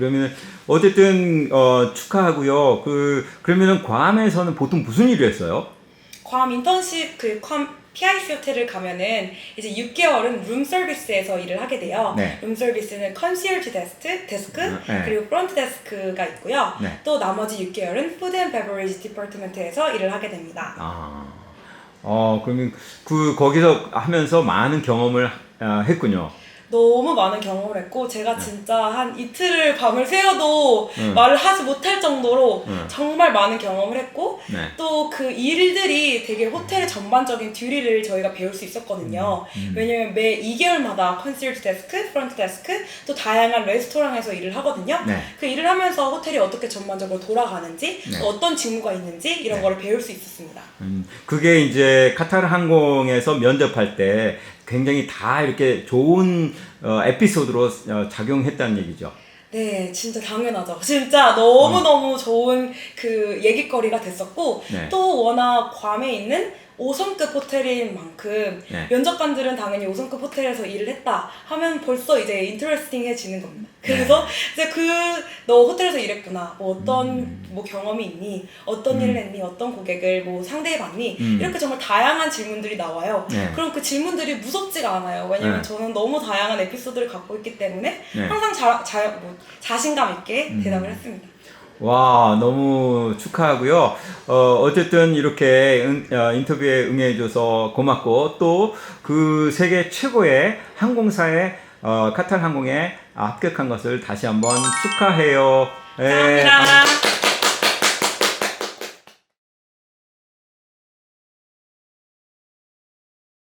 그러면은 어쨌든 어, 축하하고요. 그 그러면은 괌에서는 보통 무슨 일을 했어요? 괌 인턴십 그괌 PIC 호텔을 가면은 이제 6개월은 룸 서비스에서 일을 하게 돼요. 네. 룸 서비스는 컨시얼지 데스크, 데스크 네. 그리고 프론트 데스크가 있고요. 네. 또 나머지 6개월은 푸드 앤 베버리지 디파트먼트에서 일을 하게 됩니다. 아, 어 그러면 그 거기서 하면서 많은 경험을 아, 했군요. 너무 많은 경험을 했고 제가 진짜 한 이틀을 밤을 새워도 음. 말을 하지 못할 정도로 음. 정말 많은 경험을 했고 네. 또 그 일들이 되게 호텔의 전반적인 듀리를 저희가 배울 수 있었거든요. 음. 왜냐면 매 2개월마다 컨시얼지 데스크, 프런트 데스크, 또 다양한 레스토랑에서 일을 하거든요. 네. 그 일을 하면서 호텔이 어떻게 전반적으로 돌아가는지, 네. 또 어떤 직무가 있는지 이런 네. 거를 배울 수 있었습니다. 음, 그게 이제 카타르 항공에서 면접할 때 굉장히 다 이렇게 좋은 어, 에피소드로 어, 작용했다는 얘기죠. 네, 진짜 당연하죠. 진짜 너무너무 좋은 그 얘기거리가 됐었고, 네. 또 워낙 괌에 있는 5성급 호텔인 만큼 네. 면접관들은 당연히 5성급 호텔에서 일을 했다 하면 벌써 이제 인터레스팅해지는 겁니다. 그래서 이제 그 너 호텔에서 일했구나. 뭐 어떤 음. 뭐 경험이 있니? 어떤 음. 일을 했니? 어떤 고객을 뭐 상대해봤니? 음. 이렇게 정말 다양한 질문들이 나와요. 네. 그럼 그 질문들이 무섭지가 않아요. 왜냐면 네. 저는 너무 다양한 에피소드를 갖고 있기 때문에 네. 항상 자, 자, 뭐 자신감 있게 음. 대답을 했습니다. 와 너무 축하하고요. 어, 어쨌든 이렇게 응- 어, 인터뷰에 응해줘서 고맙고 또 그 세계 최고의 항공사의 어, 카타르 항공에 합격한 것을 다시 한번 축하해요. 예, 감사합니다.